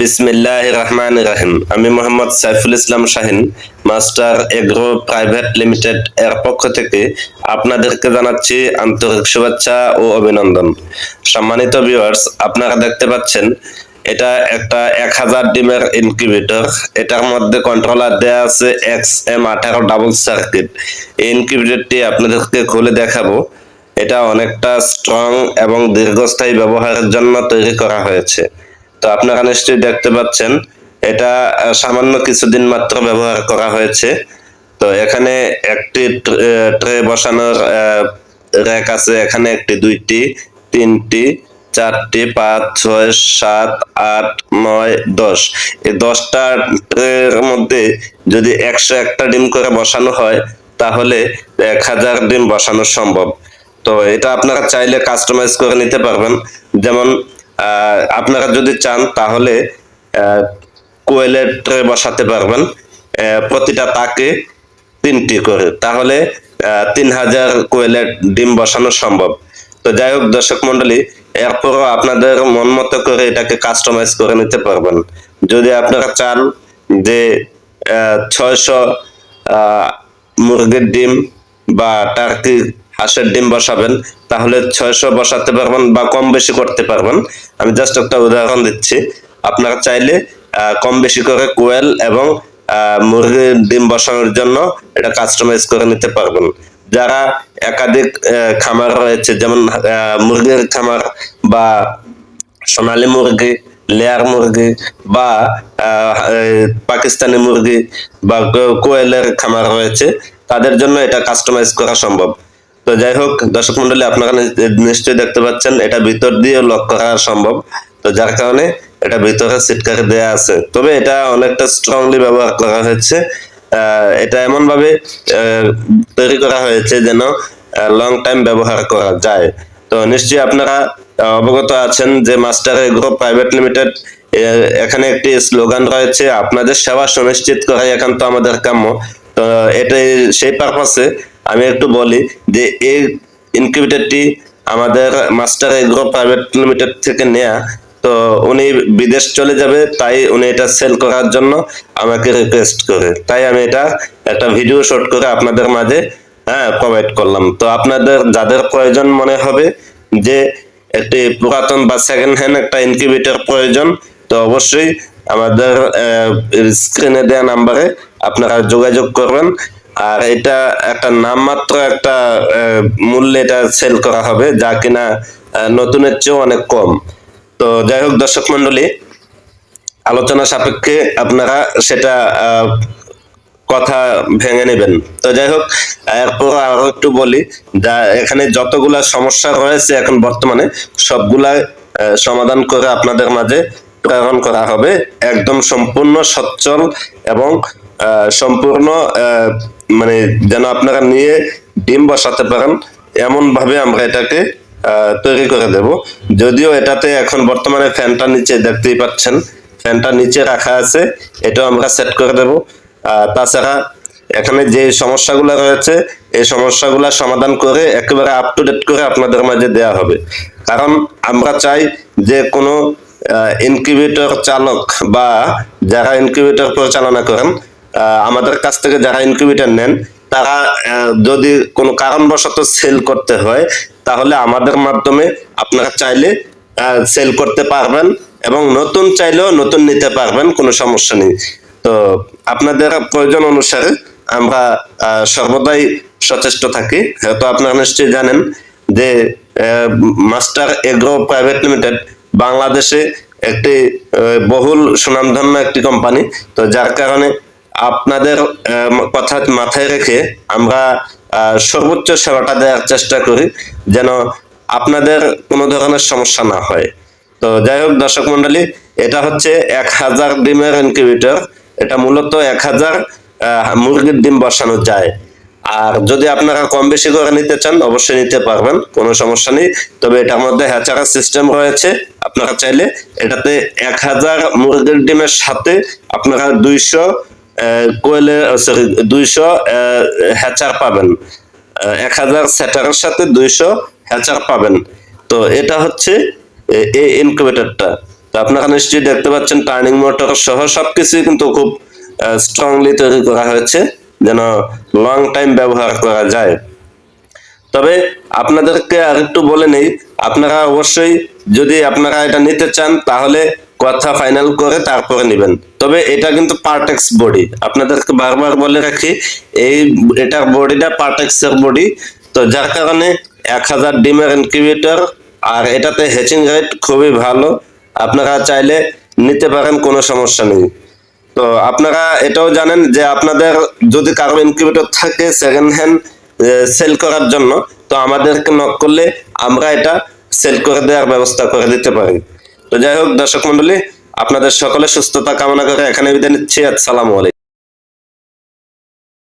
বিসমিল্লাহ রহমান রাহিম আমি Mohammad Saiful Islam Shahin, master agro private limited এর পক্ষ থেকে আপনাদেরকে জানাচ্ছি আন্তরিক শুভেচ্ছা ও অভিনন্দন। সম্মানিত ভিউয়ার্স আপনারা দেখতে পাচ্ছেন, এটা একটা এক হাজার ডিমের ইনকিউবেটর এটার মধ্যে কন্ট্রোলার দেয়া আছে এক্স এম আঠারো ডাবল সার্কিট এই ইনকিউবেটরটি আপনাদেরকে খুলে দেখাবো। এটা অনেকটা স্ট্রং এবং দীর্ঘস্থায়ী ব্যবহারের জন্য তৈরি করা হয়েছে। তো আপনারা নিশ্চয়ই দেখতে পাচ্ছেন। এটা সামান্য কিছুদিন মাত্র ব্যবহার করা হয়েছে। তো এখানে একটি ট্রে বসানোর র্যাক আছে। এখানে একটি, দুইটি, তিনটি, চারটি, পাঁচ, ছয়, সাত, আট, নয়, দশ। এই দশটা ট্রের মধ্যে যদি একশো একটা ডিম করে বসানো হয়, তাহলে এক হাজার ডিম বসানো সম্ভব। তো এটা আপনারা চাইলে কাস্টমাইজ করে নিতে পারবেন। যেমন আপনারা যদি চান তাহলে কোয়েলের ট্রে বসাতে পারবেন। প্রতিটা তাকে তিনটি করে। তাহলে তিন হাজার কোয়েলের ডিম বসানো সম্ভব। তো যাই হোক দর্শক মন্ডলী এরপরও আপনাদের মন মতো করে এটাকে কাস্টমাইজ করে নিতে পারবেন। যদি আপনারা চান যে ছয়শো মুরগির ডিম বা টার্কি হাঁসের ডিম বসাবেন, তাহলে ছয়শো বসাতে পারবেন বা কম বেশি করতে পারবেন। আমি জাস্ট একটা উদাহরণ দিচ্ছি। আপনারা চাইলে কম বেশি করে কোয়েল এবং মুরগির ডিম বসানোর জন্য এটা কাস্টমাইজ করে নিতে পারবেন। যারা একাধিক খামার রয়েছে, যেমন মুরগির খামার বা সোনালী মুরগি, লেয়ার মুরগি বা পাকিস্তানি মুরগি বা কোয়েলের খামার রয়েছে, তাদের জন্য এটা কাস্টমাইজ করা সম্ভব। তো যাই হোক, দর্শক মন্ডলী, আপনারা নিশ্চয়ই দেখতে পাচ্ছেন, এটা ভিতর দিয়ে লক করা সম্ভব। তো যার কারণে এটা ভিতরে সিটকারি দেয়া আছে। তবে এটা অনেকটা স্ট্রংলি ব্যবহার করা হয়েছে। এটা এমন ভাবে তৈরি করা হয়েছে যেন লং টাইম ব্যবহার করা যায়। তো নিশ্চয়ই আপনারা অবগত আছেন যে মাস্টার এগ্রো প্রাইভেট লিমিটেড এখানে একটি স্লোগান রয়েছে, আপনাদের সেবা সুনিশ্চিত করাই একান্ত আমাদের কাম্য। তো এটাই, সেই পারপাসে আমি একটু বলি যে এই ইনকিউবেটরটি আমাদের মাস্টার এগ্রো প্রাইভেট লিমিটেড থেকে নেয়া। তো উনি বিদেশ চলে যাবে, তাই উনি এটা সেল করার জন্য আমাকে রিকোয়েস্ট করে। তাই আমি এটা একটা ভিডিও শুট করে আপনাদের মাঝে হ্যাঁ প্রোভাইড করলাম। তো আপনাদের যাদের প্রয়োজন মনে হবে যে একটি পুরাতন বা সেকেন্ড হ্যান্ড একটা ইনকিউবেটর প্রয়োজন, তো অবশ্যই আমাদের স্ক্রিনে দেওয়া নাম্বারে আপনারা যোগাযোগ করবেন। আর এটা একটা নামমাত্র একটা মূল্যে এটা সেল করা হবে, যা কিনা নতুনের চেয়েও অনেক কম। তো যাই হোক দর্শক মন্ডলী আলোচনা সাপেক্ষে আপনারা সেটা কথা ভেঙে নেবেন। তো যাই হোক, এরপর আরও একটু বলি, যা এখানে যতগুলা সমস্যা রয়েছে এখন বর্তমানে, সবগুলা সমাধান করে আপনাদের মাঝে প্রেরণ করা হবে। একদম সম্পূর্ণ সচ্ছল এবং সম্পূর্ণ মানে যেন আপনারা নিয়ে ডিম বসাতে পারেন এমন ভাবে আমরা এটাকে তৈরি করে দেব। যদিও এটাতে এখন বর্তমানে ফ্যানটা নিচে দেখতেই পাচ্ছেন, ফ্যানটা নিচে রাখা আছে, এটাও আমরা সেট করে দেব। তাছাড়া এখানে যে সমস্যাগুলো রয়েছে, এই সমস্যাগুলো সমাধান করে একেবারে আপ টু ডেট করে আপনাদের মাঝে দেয়া হবে। কারণ আমরা চাই যে কোনো ইনকিউবেটর চালক বা যারা ইনকিউবেটর পরিচালনা করেন আমাদের কাছ থেকে যারা ইনকিউবেটর নেন, তারা যদি কোনো কারণবশত সেল করতে হয়, তাহলে আমাদের মাধ্যমে আপনারা চাইলে সেল করতে পারবেন এবং নতুন চাইলেও নতুন নিতে পারবেন, কোনো সমস্যা নেই। তো আপনাদের প্রয়োজন অনুসারে আমরা সর্বদাই সচেষ্ট থাকি। হয়তো আপনারা নিশ্চয়ই জানেন যে মাস্টার এগ্রো প্রাইভেট লিমিটেড বাংলাদেশে একটি বহুল সুনামধন্য একটি কোম্পানি। তো যার কারণে আপনাদের কথা মাথায় রেখে আমরা সর্বোচ্চ সেবাটা দেওয়ার চেষ্টা করি যেন আপনাদের কোনো ধরনের সমস্যা না হয়। তো যাই হোক দর্শক মন্ডলী এটা হচ্ছে এক হাজার ডিমের ইনকিউবেটর এটা মূলত এক হাজার মুরগির ডিম বসানো যায়। আর যদি আপনারা কম বেশি করে নিতে চান, অবশ্যই নিতে পারবেন, কোনো সমস্যা নেই। তবে এটার মধ্যে হ্যাচারের সিস্টেম রয়েছে। আপনারা চাইলে এটাতে এক হাজার মুরগির ডিমের সাথে আপনারা দুইশো কোয়েলে সরি দুইশো হ্যাচার পাবেন। এক হাজার সেটারের সাথে দুইশো হ্যাচার পাবেন। তো এটা হচ্ছে এই ইনকিউবেটরটা তো আপনারা নিশ্চয়ই দেখতে পাচ্ছেন টার্নিং মোটর সহ সবকিছুই কিন্তু খুব স্ট্রংলি তৈরি করা হয়েছে, যেন লং টাইম ব্যবহার করা যায়। তবে আপনাদেরকে আর একটু বলে নেই, আপনারা অবশ্যই যদি আপনারা এটা নিতে চান, তাহলে কথা ফাইনাল করে তারপরে নেবেন। তবে এটা কিন্তু পার্টেক্স বডি আপনাদেরকে বারবার বলে রাখি, এই এটার বডিটা পার্টেক্স এর বডি তো যার কারণে এক হাজার ডিমের ইনকিউবেটর আর এটাতে হেচিং রেট খুবই ভালো। আপনারা চাইলে নিতে পারেন, কোনো সমস্যা নেই। তো আপনারা এটাও জানেন যে আপনাদের যদি কারও ইনকিউবেটর থাকে সেকেন্ড হ্যান্ড সেল করার জন্য, তো আমাদেরকে নক করলে আমরা এটা সেল করে দেওয়ার ব্যবস্থা করে দিতে পারি। তো যাই হোক, দর্শক মন্ডলী, আপনাদের সকলে সুস্থতা কামনা করে এখানে বিদায় নিচ্ছি। আসসালামু আলাইকুম।